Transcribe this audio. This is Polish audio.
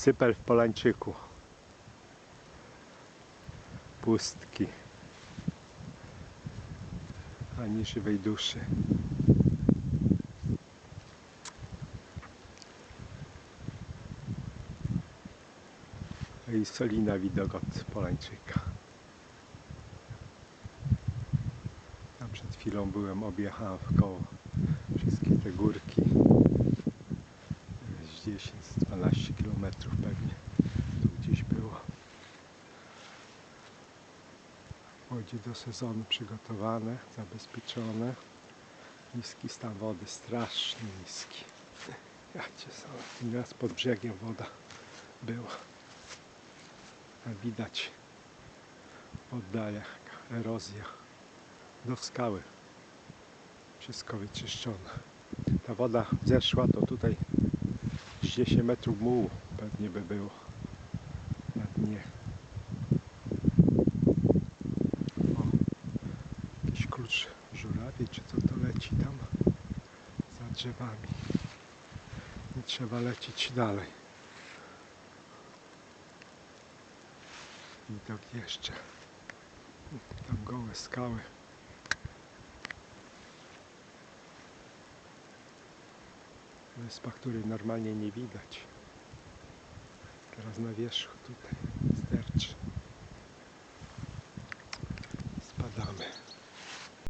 Cypel w Polańczyku. Pustki. Ani żywej duszy. I Solina widok od Polańczyka. Tam przed chwilą byłem, objechałem w koło wszystkie te górki. Jest 10-12 km pewnie. Tu gdzieś było. Łodzie do sezonu przygotowane, zabezpieczone. Niski stan wody, strasznie niski. Ja cię sam, pod brzegiem woda była. A widać w jaka erozja do skały. Wszystko wyczyszczone. Ta woda zeszła, to tutaj z 10 metrów mułu pewnie by było na dnie. O, jakiś klucz żurawie, czy co to leci tam za drzewami. I trzeba lecieć dalej. Widok jeszcze. Tam gołe skały. Wyspa, której normalnie nie widać. Teraz na wierzchu tutaj.